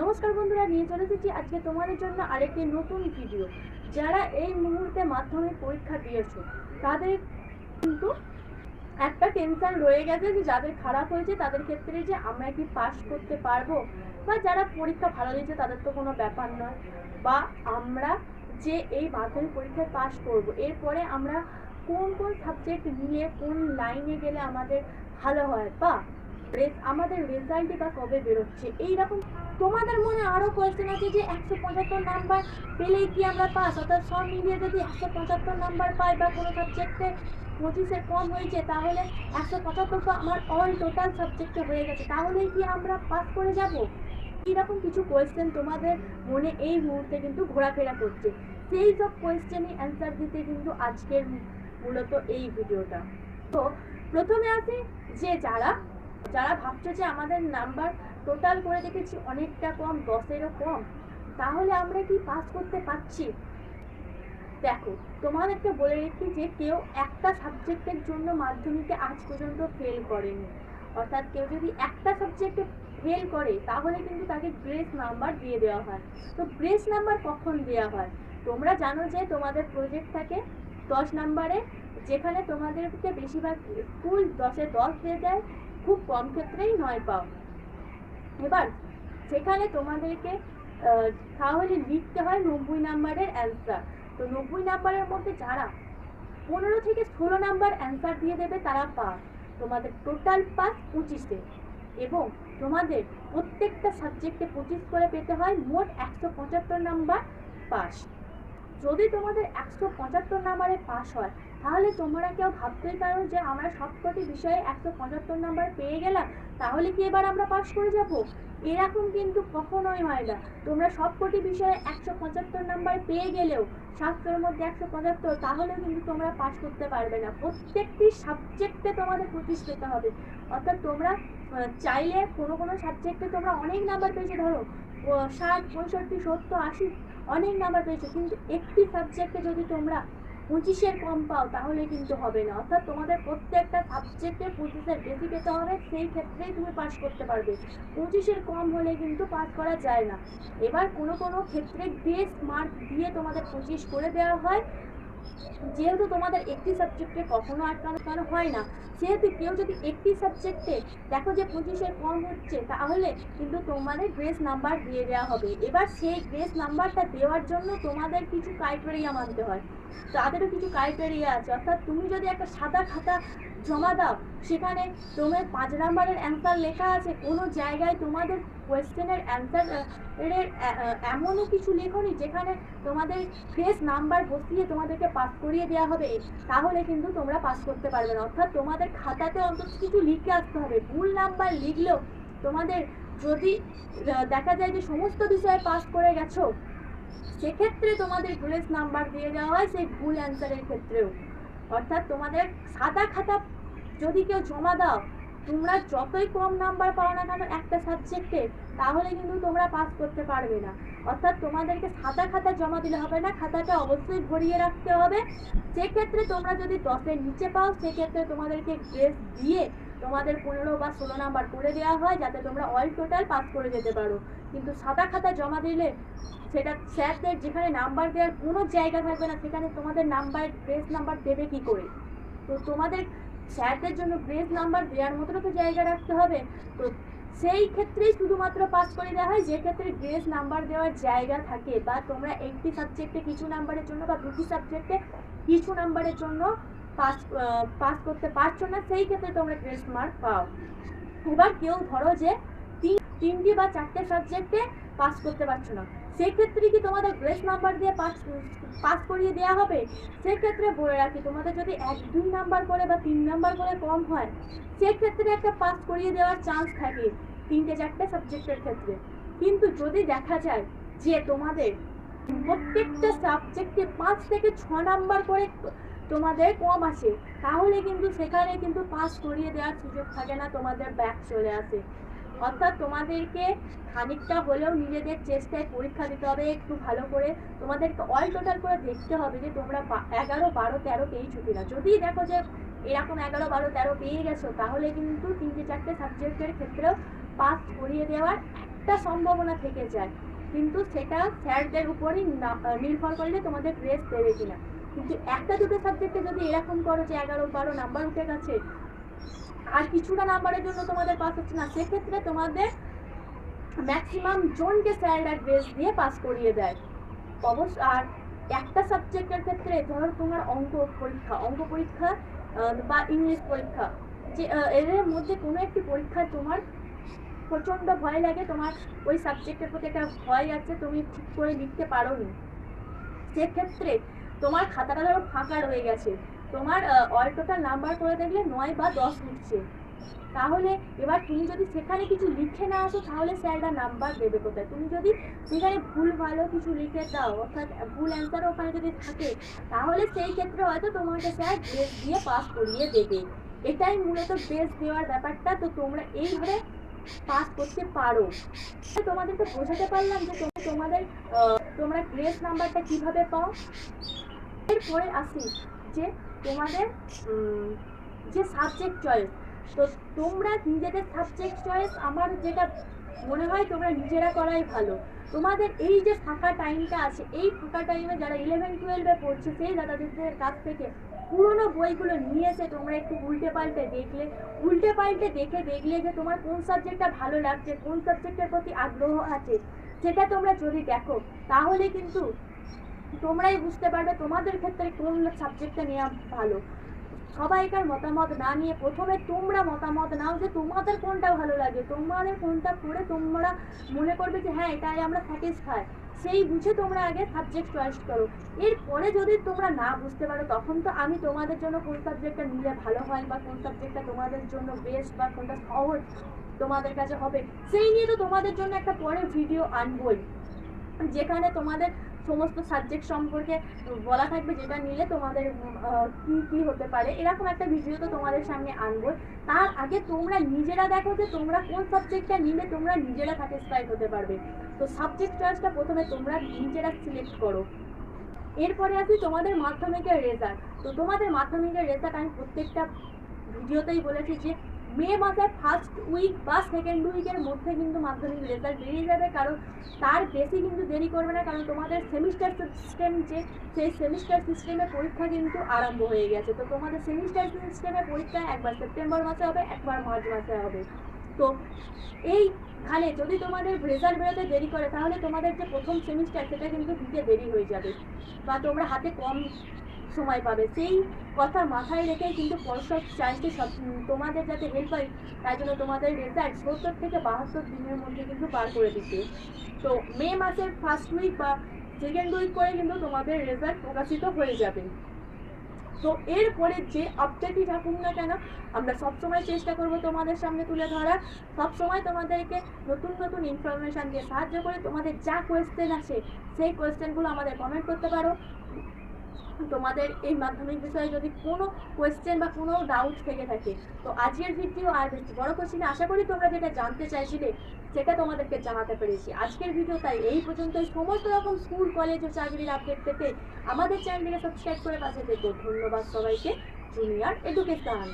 নমস্কার বন্ধুরা, নিয়ে চলে এসেছি আজকে তোমাদের জন্য আরেকটি নতুন ভিডিও যারা এই মুহূর্তে মাধ্যমিক পরীক্ষা দিয়েছ, তাদের কিন্তু একটা টেনশন রয়ে গেছে যে যাদের খারাপ হয়েছে, তাদের ক্ষেত্রে যে আমরা কি পাস করতে পারব? বা যারা পরীক্ষা ভালো দিয়েছে, তাদের তো কোনো ব্যাপার নয়। বা আমরা যে এই মাধ্যমিক পরীক্ষায় পাস করব, এরপরে আমরা কোন কোন সাবজেক্ট নিয়ে, কোন লাইনে গেলে আমাদের ভালো হয়? বা আমাদের রেজাল্টই বা কবে বেরোচ্ছে? এইরকম তোমাদের মনে আরও কোয়েশ্চেন আছে যে একশো পঁচাত্তর নাম্বার পেলেই কি আমরা পাস অর্থাৎ সব মিলিয়ে যদি একশো পঁচাত্তর নাম্বার পাই বা কোনো সাবজেক্টে পঁচিশের কম হয়েছে, তাহলে একশো পঁচাত্তর তো আমার অল টোটাল সাবজেক্টে হয়ে গেছে। তাহলেই কি আমরা পাস করে যাব? এইরকম কিছু কোয়েশ্চেন তোমাদের মনে এই মুহূর্তে কিন্তু ঘোরাফেরা করছে। সেই সব কোয়েশ্চেনই অ্যান্সার দিতে কিন্তু আজকের মূলত এই ভিডিওটা। তো প্রথমে আসি যে যারা যারা ভাবছ যে আমাদের নাম্বার টোটাল করে দেখেছি অনেকটা কম, দশেরও কম, তাহলে আমরা কি পাস করতে পারছি? দেখো, তোমাদেরকে বলে রেখি যে কেউ একটা সাবজেক্টের জন্য মাধ্যমিকে আজ পর্যন্ত ফেল করেনি। অর্থাৎ কেউ যদি একটা সাবজেক্টে ফেল করে, তাহলে কিন্তু তাকে গ্রেস নাম্বার দিয়ে দেওয়া হয়। তো গ্রেস নাম্বার কখন দেওয়া হয়? তোমরা জানো যে তোমাদের প্রজেক্ট থাকে দশ নাম্বারে যেখানে তোমাদেরকে বেশিরভাগ স্কুল দশে দশ দিয়ে দেয় খুব কম ক্ষেত্রেই নয় পাও। এবার সেখানে তোমাদেরকে তাহলে লিখতে হয় নব্বই নাম্বারের অ্যান্সার তো নব্বই নাম্বারের মধ্যে যারা পনেরো থেকে ষোলো নাম্বার অ্যান্সার দিয়ে দেবে, তারা পাস তোমাদের টোটাল পাস পঁচিশে। এবং তোমাদের প্রত্যেকটা সাবজেক্টে পঁচিশ করে পেতে হয় মোট একশো পঁচাত্তর নাম্বার পাস যদি তোমাদের একশো পঁচাত্তর নাম্বারে পাস হয় তাহলে তোমরা কেউ ভাবতেই পারো যে আমরা সবকটি বিষয়ে একশো পঁচাত্তর নাম্বার পেয়ে গেলাম, তাহলে কি এবার আমরা পাশ করে যাব? এরকম কিন্তু কখনোই হয় না। তোমরা সবকটি বিষয়ে একশো পঁচাত্তর নাম্বার পেয়ে গেলেও, সাতশোর মধ্যে একশো পঁচাত্তর, তাহলেও কিন্তু তোমরা পাশ করতে পারবে না। প্রত্যেকটি সাবজেক্টে তোমাদের পেতে হবে। অর্থাৎ তোমরা চাইলে কোনো কোনো সাবজেক্টে তোমরা অনেক নাম্বার পেয়েছ, ধরো ষাট, পঁয়ষট্টি, সত্তর, আশি, অনেক নাম্বার পেয়েছ। কিন্তু একটি সাবজেক্টে যদি তোমরা পঁচিশের কম পাও, তাহলে কিন্তু হবে না। অর্থাৎ তোমাদের প্রত্যেকটা সাবজেক্টে পঁচিশের বেশি পেতে হবে, সেই ক্ষেত্রেই তুমি পাস করতে পারবে। পঁচিশের কম হলে কিন্তু পাস করা যায় না। এবার কোনো কোনো ক্ষেত্রে বেস্ট মার্ক দিয়ে তোমাদের পঁচিশ করে দেওয়া হয়। যেহেতু তোমাদের একটি সাবজেক্টে কখনো আটকানো হয় না, সেহেতু কেউ যদি একটি সাবজেক্টে দেখো যে পঁচিশের কম হচ্ছে, তাহলে কিন্তু তোমাদের গ্রেস নাম্বার দিয়ে দেওয়া হবে। এবার সেই গ্রেস নাম্বারটা দেওয়ার জন্য তোমাদের কিছু ক্রাইটেরিয়া মানতে হয়। তাদেরও কিছু ক্রাইটেরিয়া আছে। অর্থাৎ তুমি যদি একটা সাদা খাতা জমা দাও। সেখানে তোমার পাঁচ নাম্বারের অ্যান্সার লেখা আছে। কোনো জায়গায় তোমাদের কোয়েশ্চেনের অ্যান্সার এর এমনও কিছু লেখনি যেখানে তোমাদের ফ্রেশ নাম্বার বসিয়ে তোমাদেরকে পাস করিয়ে দেওয়া হবে। তাহলে কিন্তু তোমরা পাস করতে পারবে না। অর্থাৎ তোমাদের খাতাতে অন্তত কিছু লিখে আসতে হবে। ভুল নাম্বার লিখলেও তোমাদের যদি দেখা যায় যে সমস্ত বিষয়ে পাস করে গেছো, সেক্ষেত্রে তোমাদের গ্রেস নাম্বার দিয়ে দেওয়া হয় সেই ভুল অ্যান্সারের ক্ষেত্রেও। অর্থাৎ তোমাদের সাদা খাতা যদি কেউ জমা দাও, তোমরা যতই কম নাম্বার পাও না কেন, একটা সাবজেক্টে তাহলে কিন্তু তোমরা পাস করতে পারবে না। অর্থাৎ তোমাদেরকে সাদা খাতা জমা দিলে হবে না, খাতাটা অবশ্যই ভরিয়ে রাখতে হবে। সেক্ষেত্রে তোমরা যদি দশের নিচে পাও, সেক্ষেত্রে তোমাদেরকে গ্রেস দিয়ে তোমাদের পনেরো বা ষোলো নাম্বার করে দেওয়া হয়, যাতে তোমরা অল টোটাল পাস করে যেতে পারো। কিন্তু সাদা খাতা জমা দিলে সেটা স্যারদের যেখানে নাম্বার দেওয়ার কোনো জায়গা থাকবে না, সেখানে তোমাদের নাম্বার গ্রেস নাম্বার দেবে কি করে? তো তোমাদের স্যারদের জন্য গ্রেস নাম্বার দেওয়ার মতো তো জায়গা রাখতে হবে। তো সেই ক্ষেত্রেই শুধুমাত্র পাস করে দেওয়া হয়, যে ক্ষেত্রে গ্রেস নাম্বার দেওয়ার জায়গা থাকে বা তোমরা একটি সাবজেক্টে কিছু নাম্বারের জন্য বা দুটি সাবজেক্টে কিছু নাম্বারের জন্য পাস পাস করতে পারছ না, সেই ক্ষেত্রে তোমরা গ্রেস মার্ক পাও। এবার কেউ ধরো যে তিন, তিনটি বা চারটে সাবজেক্টে পাস করতে পারছ না। সেক্ষেত্রে কি তোমাদের গ্রেস নাম্বার দিয়ে পাস পাস করিয়ে দেওয়া হবে? সেক্ষেত্রে বলে রাখি, তোমাদের যদি এক, দুই নাম্বার করে বা তিন নাম্বার করে কম হয়, সেক্ষেত্রে একটা পাস করিয়ে দেওয়ার চান্স থাকে তিনটে চারটে সাবজেক্টের ক্ষেত্রে। কিন্তু যদি দেখা যায় যে তোমাদের প্রত্যেকটা সাবজেক্টে পাঁচ থেকে ছ নাম্বার করে তোমাদের কম আসে তাহলে কিন্তু সেখানে কিন্তু পাস করিয়ে দেওয়ার সুযোগ থাকে না, তোমাদের ব্যাক চলে আসে। অর্থাৎ তোমাদেরকে খানিকটা হলেও নিজেদের চেষ্টায় পরীক্ষা দিতে হবে, একটু ভালো করে তোমাদেরকে অল টোটাল করে দেখতে হবে যে তোমরা এগারো, বারো, তেরো পেয়েছ কিনা। যদি দেখো যে এরকম এগারো, বারো, তেরো পেয়ে গেছো, তাহলে কিন্তু তিনটে, চারটে সাবজেক্টের ক্ষেত্রেও পাস করিয়ে দেওয়ার একটা সম্ভাবনা থেকে যায়। কিন্তু সেটা স্যারদের উপরই নির্ভর করলে তোমাদের গ্রেস দেবে কিনা। কিন্তু একটা দুটো সাবজেক্টে যদি এরকম করো যে এগারো, বারো নাম্বার উঠে গেছে আর কিছুটা নাম্বারের জন্য তোমাদের পাস হচ্ছে না। সেক্ষেত্রে তোমাদের ম্যাক্সিমাম জনকে স্যাররা গ্রেস দিয়ে পাস করিয়ে দেয়। অবশ্য আর একটা সাবজেক্টের ক্ষেত্রে ধরো তোমার অঙ্ক পরীক্ষা অঙ্ক পরীক্ষা বা ইংলিশ পরীক্ষা, যে এদের মধ্যে কোনো একটি পরীক্ষায় তোমার প্রচণ্ড ভয় লাগে, তোমার ওই সাবজেক্টের প্রতি একটা ভয় আছে, তুমি ঠিক করে লিখতে পারো নি সেক্ষেত্রে তোমার খাতাটা ধরো ফাঁকা রয়ে গেছে। তোমার অল টোটাল নাম্বার করে দেখলে নয় বা দশ উঠছে তাহলে এবার তুমি যদি সেখানে কিছু লিখে না আসো, তাহলে স্যাররা নাম্বার দেবে কোথায়? তুমি যদি সেখানে ভুল ভালো কিছু লিখে দাও, অর্থাৎ ভুল অ্যান্সারও ওখানে যদি থাকে, তাহলে সেই ক্ষেত্রে হয়তো তোমাকে স্যার গ্রেস দিয়ে পাস করিয়ে দেবে। এটাই মূলত গ্রেস দেওয়ার ব্যাপারটা। তো তোমরা এইভাবে পাস করতে পারো। তোমাদেরকে বোঝাতে পারলাম যে তোমরা তোমাদের তোমরা গ্রেস নাম্বারটা কীভাবে পাও। এরপরে আসি যে তোমাদের যে সাবজেক্ট চয়েস তো তোমরা নিজেদের সাবজেক্ট চয়েস আমার যেটা মনে হয় তোমরা নিজেরা করাই ভালো। তোমাদের এই যে ফাঁকা টাইমটা আছে, এই ফাঁকা টাইমে যারা ইলেভেন টুয়েলভে পড়ছে, সেই দাদাদের কাছ থেকে পুরোনো বইগুলো নিয়ে এসে তোমরা একটু উল্টে পাল্টে দেখলে। উল্টে পাল্টে দেখে দেখলে যে তোমার কোন সাবজেক্টটা ভালো লাগছে, কোন সাবজেক্টের প্রতি আগ্রহ আছে, সেটা তোমরা যদি দেখো, তাহলে কিন্তু তোমরাই বুঝতে পারবে তোমাদের ক্ষেত্রে কোন সাবজেক্টটা নেওয়া ভালো। সবাইকার মতামত না নিয়ে প্রথমে তোমরা মতামত নাও যে তোমাদের কোনটা ভালো লাগে। তোমাদের কোনটা পড়ে তোমরা মনে করবে যে হ্যাঁ এটাই আমরা স্যাটিসফাই সেই বুঝে তোমরা আগে সাবজেক্ট চয়েস করো। এরপরে যদি তোমরা না বুঝতে পারো, তখন তো আমি তোমাদের জন্য কোন সাবজেক্টটা নিলে ভালো হয় বা কোন সাবজেক্টটা তোমাদের জন্য বেস্ট বা কোনটা সহজ তোমাদের কাছে হবে, সেই নিয়ে তো তোমাদের জন্য একটা পরে ভিডিও আনবই। যেখানে তোমাদের সমস্ত সাবজেক্ট সম্পর্কে বলা থাকবে, যেটা নিলে তোমাদের কি কি হতে পারে, এরকম একটা ভিডিও তো তোমাদের সামনে আনব। তার আগে তোমরা নিজেরা দেখো যে তোমরা কোন সাবজেক্টটা নিলে তোমরা নিজেরা স্যাটিসফাইড হতে পারবে। তো সাবজেক্ট চয়েসটা প্রথমে তোমরা নিজেরা সিলেক্ট করো। এরপরে আসি তোমাদের মাধ্যমিকের রেজাল্ট তো তোমাদের মাধ্যমিকের রেজাল্ট আমি প্রত্যেকটা ভিডিওতেই বলেছি যে মে মাসের ফার্স্ট উইক বা সেকেন্ড উইকের মধ্যে কিন্তু মাধ্যমিক রেজাল্ট বেরিয়ে যাবে। কারণ তার বেশি কিন্তু দেরি করবে না, কারণ তোমাদের সেমিস্টার সিস্টেম যে, সেই সেমিস্টার সিস্টেমে পরীক্ষা কিন্তু আরম্ভ হয়ে গেছে। তো তোমাদের সেমিস্টার সিস্টেমে পরীক্ষা একবার সেপ্টেম্বর মাসে হবে, একবার মার্চ মাসে হবে। তো এইখানে যদি তোমাদের রেজাল্ট বেরোতে দেরি করে, তাহলে তোমাদের যে প্রথম সেমিস্টার সেটা কিন্তু দিতে দেরি হয়ে যাবে। বা তোমরা হাতে কম সময় পাবে। সেই কথা মাথায় রেখেই কিন্তু পর্ষদ চাইছে সব তোমাদের যাতে হেল্প হয়, তাই জন্য তোমাদের রেজাল্ট সত্তর থেকে বাহাত্তর দিনের মধ্যে কিন্তু পার করে দিচ্ছে। তো মে মাসের ফার্স্ট উইক বা সেকেন্ড উইক করে কিন্তু তোমাদের রেজাল্ট প্রকাশিত হয়ে যাবে। তো এরপরে যে আপডেটই থাকুক না কেন, আমরা সবসময় চেষ্টা করব তোমাদের সামনে তুলে ধরার। সবসময় তোমাদেরকে নতুন নতুন ইনফরমেশান দিয়ে সাহায্য করে তোমাদের যা কোয়েশ্চেন আছে সেই কোয়েশ্চেনগুলো আমাদের কমেন্ট করতে পারো। তোমাদের এই মাধ্যমিক বিষয়ে যদি কোনো কোয়েশ্চেন বা কোনো ডাউট থেকে থাকে, তো আজকের ভিডিও আর বেশি বড় করছি না আশা করি তোমরা যেটা জানতে চাইছিলে সেটা তোমাদেরকে জানাতে পেরেছি। আজকের ভিডিও তাই এই পর্যন্ত সমস্ত রকম স্কুল কলেজ ও চাকরির আপডেট পেতে আমাদের চ্যানেলটিকে সাবস্ক্রাইব করে পাশে দেখো ধন্যবাদ সবাইকে। Junior education